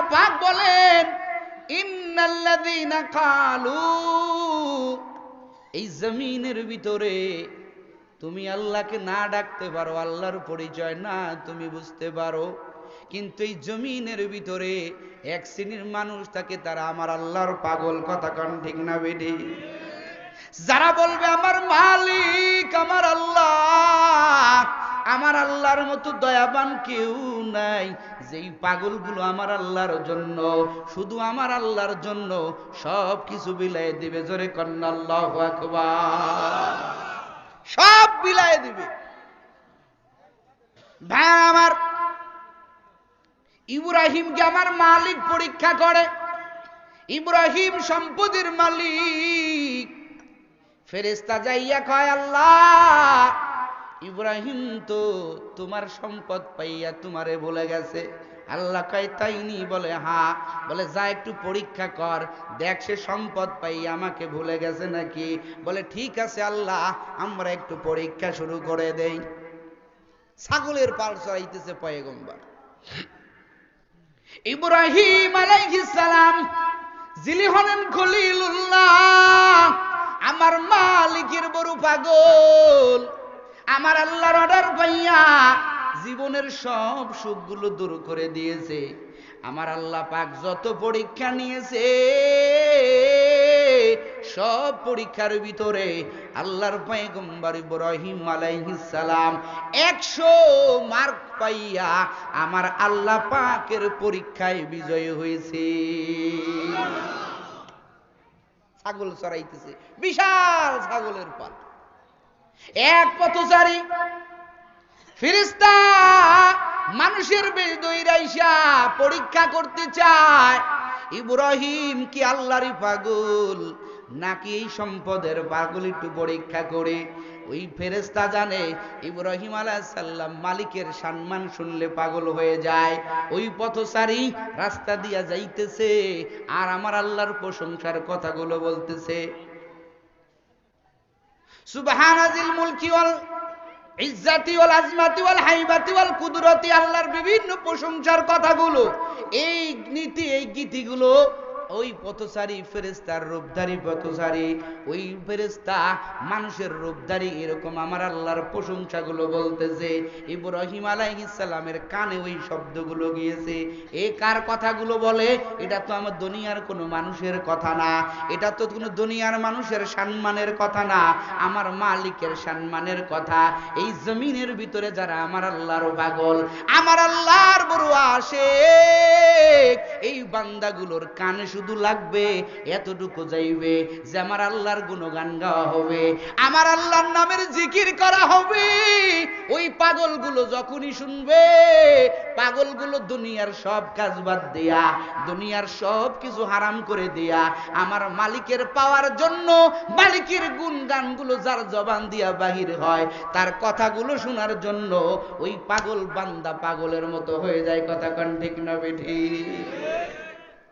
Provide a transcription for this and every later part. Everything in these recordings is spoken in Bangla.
আল্লাহ পাক বলেন, ইন্নাল্লাযীনা কালু এই জমিনের ভিতরে তুমি আল্লাহকে না ডাকতে পারো, আল্লাহর পরিচয় না তুমি বুঝতে পারো। কিন্তু এই জমিনের ভিতরে এক শ্রেণির মানুষ থাকে, তারা আমার আল্লাহর পাগল কথা কন ঠিক না বেডি যারা বলবে, আমার মালিক, আমার আল্লাহ আমার আল্লাহর মতো দয়াবান কেউ নাই। যেই পাগলগুলো আমার আল্লাহর জন্য, শুধু আমার আল্লাহর জন্য সব কিছু বিলাই দিবে। জোরে কন্যা সব বিলাই দিবে। ভাই, আমার ইব্রাহিমকে আমার মালিক পরীক্ষা করে। ইব্রাহিম সম্পদের মালিক। ফেরেস্তা যাইয়া কয়, আল্লাহ ইব্রাহিম তো তোমার সম্পদ পাইয়া তোমারে বলে গেছে। আল্লাহ কয় তাইনি বলে হা বলে, যা একটু পরীক্ষা কর, দেখ সে সম্পদ পাইয়া আমাকে ভুলে গেছে নাকি? বলে, ঠিক আছে আল্লাহ, আমরা একটু পরীক্ষা শুরু করে দেই। ছাগলের পাল চড়াইতেছে পয়গম্বর। ইব্রাহিম সালাম, যিনি হলেন খলিলুল্লাহ, আমার মালিকের বড় পাগল। আমার আল্লাহর অর্ডার পাইয়া জীবনের সব সুখগুলো দূর করে দিয়েছে। আমার আল্লাহ পাক যত পরীক্ষা নিয়েছে, সব পরীক্ষার ভিতরে আল্লাহর পয়গম্বর ইব্রাহিম আলাইহিস সালাম 100 মার্ক পাইয়া আমার আল্লাহ পাকের পরীক্ষায় বিজয় হয়েছে। ছাগল চড়াইতেছে, বিশাল ছাগলের পাল এক পথচারী। ফিরিস্তা মানুষের বেশ দৈরাইসা পরীক্ষা করতে চায়। ইব্রাহিম কি আল্লাহরই পাগল? নাকি এই সম্পদের পাগল একটু পরীক্ষা করে? ওই ফেরেস্তা জানে ইব্রাহিম আলাইসাল্লাম মালিকের সম্মান শুনলে পাগল হয়ে যায়। ওই পথচারী রাস্তা দিয়া যাইতেছে আর আমার আল্লাহর প্রশংসার কথাগুলো বলতেছে। সুবহানাজিল মুলকি ওয়াল ইজ্জাতি ওয়াল আজমাতি ওয়াল হাইবাতি ওয়াল কুদরতি, আল্লাহর বিভিন্ন প্রশংসার কথাগুলো, এই নীতি, এই গীতিগুলো ওই পথচারী ফেরেস্তার রূপধারী পথচারী, ওই ফেরেস্তা মানুষের রূপধারী এরকম আমার আল্লাহর প্রশংসাগুলো বলতেছে। ইব্রাহিম আলাইহিসসালামের কানে ওই শব্দগুলো গিয়েছে। এ কার কথাগুলো বলে? এটা তো আমার দুনিয়ার কোনো মানুষের কথা না। এটা তো কোনো দুনিয়ার মানুষের সম্মানের কথা না। আমার মালিকের সম্মানের কথা। এই জমিনের ভিতরে যারা আমার আল্লাহর পাগল, আমার আল্লাহর বড় আসে এই বান্দাগুলোর কানে শুধু লাগবে, এতটুকু যাইবে যে আমার আল্লাহর গুণগান গাওয়া হবে। আমার আল্লাহর নামের জিকির করা হবে। ওই পাগলগুলো যখনই শুনবে, পাগলগুলো দুনিয়ার সব কাজ বাদ দিয়া, দুনিয়ার সব কিছু হারাম করে দিয়া, আমার মালিকের পাওয়ার জন্য মালিকের গুণগানগুলো যার জবান দিয়া বাহির হয়, তার কথাগুলো শোনার জন্য ওই পাগল বান্দা পাগলের মতো হয়ে যায়। কথা কন ঠিক না বেঠি?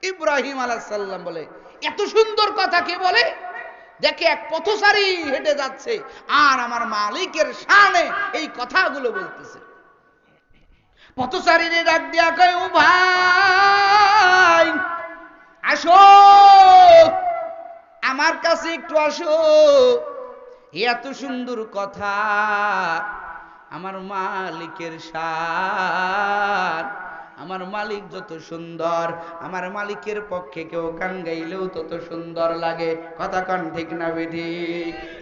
ইব্রাহিম আলাহাল্লাম বলে, এত সুন্দর কথা কে বলে? দেখে এক পথচারী হেঁটে যাচ্ছে আর আমার মালিকের সামনে এই কথাগুলো বলতেছে। পথচারীরে ডাক দিয়া কয়, ও ভাই, আসো, আমার কাছে একটু আসো। এত সুন্দর কথা আমার মালিকের সার আমার মালিক যত সুন্দর, আমার মালিকের পক্ষে কেউ গান গাইলেও তত সুন্দর লাগে। কথা কন ঠিক না বেঠি?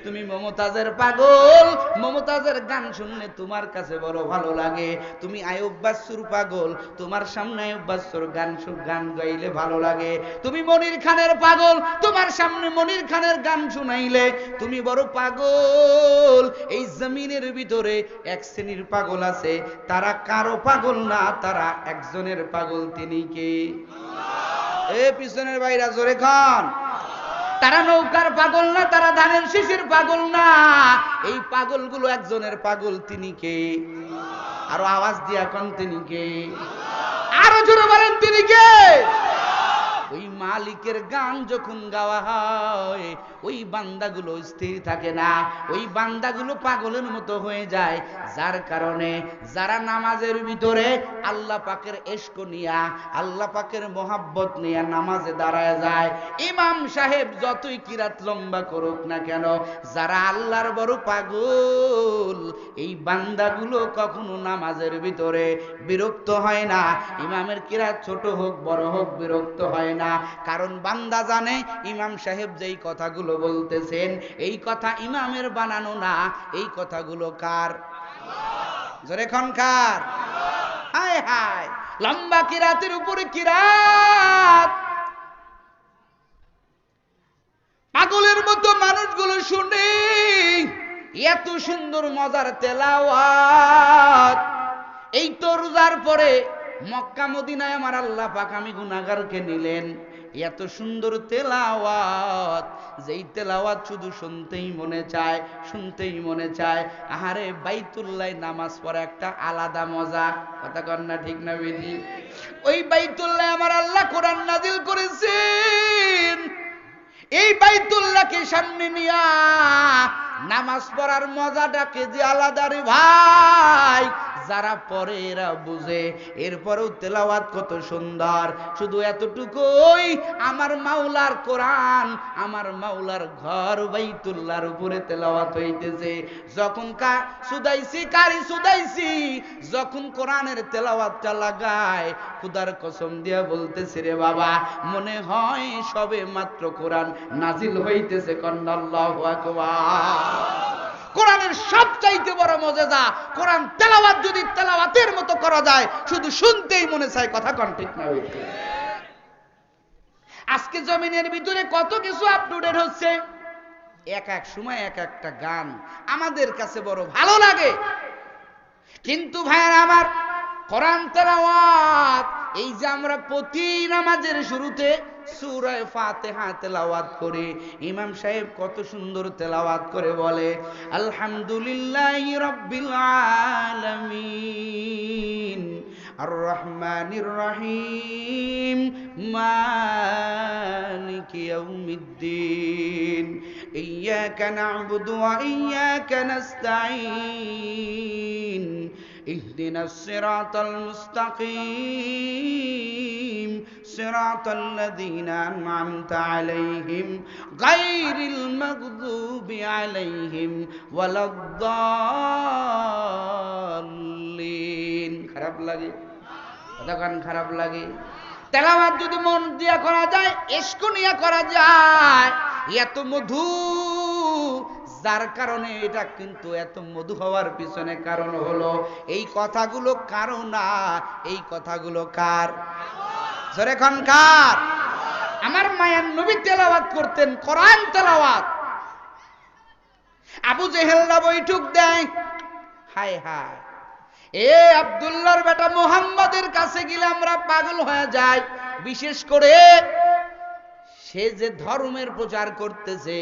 তুমি মমতাজের পাগল, মমতাজের গান শুনলে তোমার কাছে বড় ভালো লাগে। তুমি আয়ুব বাসুর পাগল, তোমার সামনে আয়ুব বাসুর গান গান গাইলে ভালো লাগে। তুমি মনির খানের পাগল, তোমার সামনে মনির খানের গান শুনাইলে তুমি বড় পাগল। এই জমিনের ভিতরে এক শ্রেণির পাগল আছে, তারা কারও পাগল না, তারা একজনের পাগল তিনি কে? এ পিছনের বাইরা জোরে খান। তারা নৌকার পাগল না, তারা ধানের শিশির পাগল না। এই পাগলগুলো একজনের পাগল তিনি কে? আরও আওয়াজ দিয়ে এখন তিনি কে? আরও জোরে বলেন তিনি কে? ওই মালিকের গান যখন গাওয়া হয়, ওই বান্দাগুলো স্থির থাকে না। ওই বান্দাগুলো পাগলের মতো হয়ে যায়। যার কারণে যারা নামাজের ভিতরে আল্লাহ পাকের এশক নিয়া, আল্লাহ পাকের মোহাব্বত নিয়া নামাজে দাঁড়ায় যায়, ইমাম সাহেব যতই কিরাত লম্বা করুক না কেন, যারা আল্লাহর বড় পাগল, এই বান্দাগুলো কখনো নামাজের ভিতরে বিরক্ত হয় না। ইমামের কিরাত ছোট হোক, বড় হোক, বিরক্ত হয় না। কারণ বান্দা জানে, ইমাম সাহেব যেই কথাগুলো বলতেছেন, এই কথা ইমামের বানানো না। এই কথাগুলো কার? জোরে হায় হায়, লম্বা কিরাতের উপরে কিরাত। পাগলের মতো মানুষগুলো শুনে, এত সুন্দর মজার তেলাওয়াত। এই তো রোজার পরে মক্কা মদিনায় আমার আল্লাহ পাক আমি গুনাগারকে নিলেন। এত সুন্দর তেলাওয়াত, যেই তেলাওয়াত শুধু শুনতেই মনে চায়, শুনতেই মনে চায়। আহারে বাইতুল্লাহ নামাজ পড়া একটা আলাদা মজা। কথা কর না ঠিক না বিধি? ওই বাইতুল্লাহ আমার আল্লাহ কোরআন নাজিল করেছেন। এই বাইতুল্লাহকে সামনে নিয়া নামাজ পড়ার মজাটাকে যে আলাদা রে ভাই। যারা পরে এরা বুঝে। এরপরেও তেলাওয়াত কত সুন্দর। শুধু এতটুকুই, আমার মাওলার কোরআন, আমার মাওলার ঘর বাইতুল্লার উপরে তেলাওয়াত হইতেছে। যখন কা সুদাইছি কারি সুদাইছি যখন কোরআনের তেলাওয়াতটা লাগায়, খুদার কসম দিয়া বলতেছে রে বাবা, মনে হয় সবে মাত্র কোরআন নাজিল হইতেছে কন্নাল্লাহু আকবার। কোরআনের সবচাইতে বড় মজেজা, কোরআন তেলাওয়াত যদি তেলাওয়াতের মতো করা যায়, শুধু শুনতেই মনে চায় কথা কন ঠিক না? আজকে জমিনের ভিতরে কত কিছু আপলোডেড হচ্ছে। এক এক সময় এক একটা গান আমাদের কাছে বড় ভালো লাগে। কিন্তু ভাইয়ার আমার, কোরআন তেলাওয়াত, এই যে আমরা প্রতি নামাজের শুরুতে সূরায়ে ফাতিহা তেলাওয়াত করি। ইমাম সাহেব কত সুন্দর তেলাওয়াত করে বলে, আলহামদুলিল্লাহি রাব্বিল আলামিন আর রহমানির রহিম, মালিক ইয়াউমিদ্দিন ইয়াকা না'বুদু ওয়া ইয়াকা নাস্তাঈন। اهدنا الصراط المستقيم صراط الذين أنعمت عليهم غير المغضوب عليهم ولا الضالين খারাপ লাগে কতক্ষণ খারাপ লাগে তেলাওয়াত যদি মন দিয়া করা যায় এসকো নিয়া করা যায় এত মধু যার কারণে এটা কিন্তু এত মধু হওয়ার পিছনে কারণ হলো, এই কথাগুলো কারও না, এই কথাগুলো কার? জোরে কার? আমার মায়ের নবী তেলাওয়াত করতেন, কোরআন তেলাওয়াত। আবু জেহেলরা বৈঠক দেয়। হায় হায়। এ আব্দুল্লাহর বেটা মোহাম্মদের কাছে গেলে আমরা পাগল হয়ে যাই। বিশেষ করে সে যে ধর্মের প্রচার করতেছে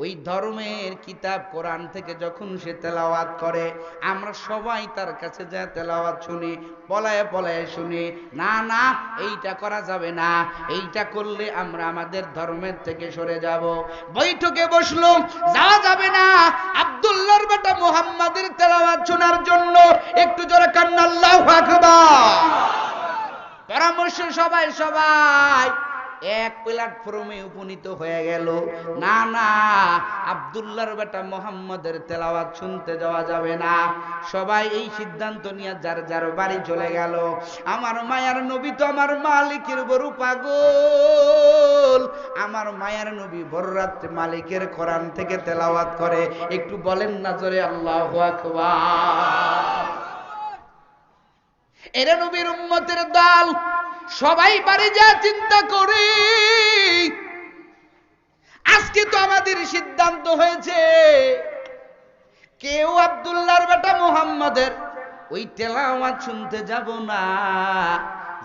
ওই ধর্মের কিতাব কোরআন থেকে যখন সে তেলাওয়াত করে, আমরা সবাই তার কাছে যা তেলাওয়াত শুনি, পলায় পলায় শুনি, না না, এইটা করা যাবে না, এইটা করলে আমরা আমাদের ধর্মের থেকে সরে যাব। বৈঠকে বসল, যাওয়া যাবে না, আব্দুল্লাহর বেটা মুহাম্মাদের তেলাওয়াত শোনার জন্য একটু জোরে কান্না, আল্লাহু আকবার। পরামর্শ সবাই সবাই এক প্ল্যাটফর্মে উপনীত হয়ে গেল। না না, আব্দুল্লাহর বেটা মোহাম্মদের তেলাওয়াত শুনতে যাওয়া যাবে না। সবাই এই সিদ্ধান্ত নিয়ে যার যার বাড়ি চলে গেল। আমার মায়ার নবী তো আমার মালিকের বড় পাগল। আমার মায়ার নবী বড় মালিকের কোরআন থেকে তেলাওয়াত করে। একটু বলেন না জোরে, আল্লাহু আকবার। এরা নবীর উম্মতের দল সবাই বাড়ি যা চিন্তা করে। আজকে তো আমাদের সিদ্ধান্ত হয়েছে। কেউ আব্দুল্লাহর বেটা মোহাম্মদের ওই তেলাওয়াত শুনতে যাব না।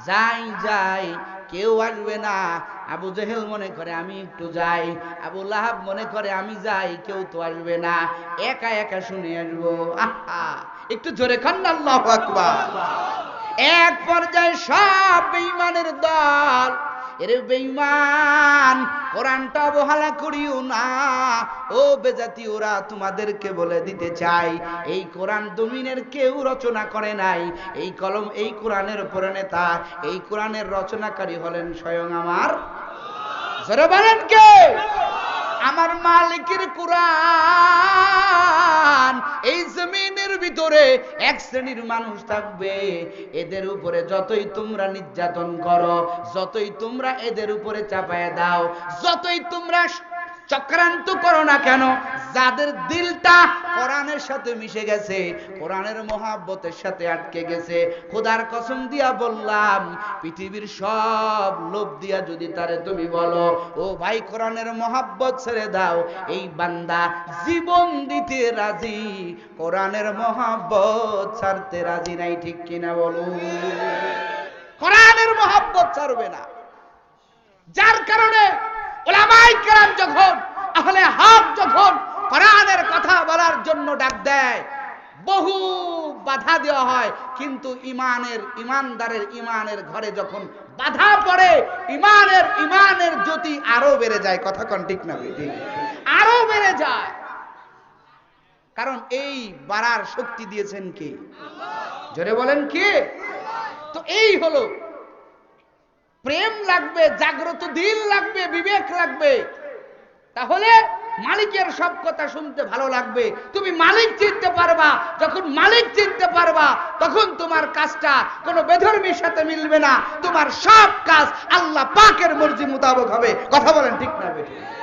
যাই যাই, কেউ আসবে না। আবু জেহেল মনে করে, আমি একটু যাই। আবু লাহাব মনে করে, আমি যাই, কেউ তো আসবে না। একা একা শুনে আসব। আহা, একটু জোরে খান আল্লাহু আকবার। এক পর্যায়ে সব বেঈমানের দল, এরে বেঈমান কোরআনটা অবহেলা করিও না। ও বেজাতি, ওরা তোমাদেরকে বলে দিতে চাই এই কোরআন দমিনের কেউ রচনা করে নাই। এই কলম, এই কোরআনের উপরে নেতা, এই কোরআনের রচনাকারী হলেন স্বয়ং আমার। জোরে বলেন কে? আমার মালিকের কোরআন, এই জমিনের ভিতরে এক শ্রেণির মানুষ থাকবে। এদের উপরে যতই তোমরা নির্যাতন করো, যতই তোমরা এদের উপরে চাপায় দাও, যতই তোমরা চক্রান্ত করো না কেন? যাদের দিলটা কোরআনের সাথে মিশে গেছে, কোরআনের মহাব্বতের সাথে আটকে গেছে, খোদার কসম দিয়া বললাম, পৃথিবীর সব লোভ দিয়া যদি তারে তুমি বলো, ও ভাই, কোরআনের মহাব্বত ছেড়ে দাও, এই বান্দা জীবন দিতে রাজি, কোরআনের মহাব্বত ছাড়তে রাজি নাই, ঠিক কিনা বলো? কোরআনের মহাব্বত ছাড়বে না। যার কারণে ওলামাই যখন, আহলে হক যখন কোরআনের কথা বলার জন্য ডাক দেয়, বহু বাধা দেওয়া হয়। কিন্তু ইমানের, ইমানদারের ইমানের ঘরে যখন বাধা পড়ে, ইমানের ইমানের জ্যোতি আরও বেড়ে যায়। কথা কন ঠিক না? আরও বেড়ে যায়। কারণ এই বাড়ার শক্তি দিয়েছেন কে? জোরে বলেন কে? তো এই হলো প্রেম লাগবে, জাগ্রত দিল লাগবে, বিবেক লাগবে। তাহলে মালিকের সব কথা শুনতে ভালো লাগবে। তুমি মালিক চিনতে পারবা, যখন মালিক চিনতে পারবা, তখন তোমার কাজটা কোনো বেধর্মীর সাথে মিলবে না। তোমার সব কাজ আল্লাহ পাকের মর্জি মোতাবক হবে। কথা বলেন ঠিক না বেঠিক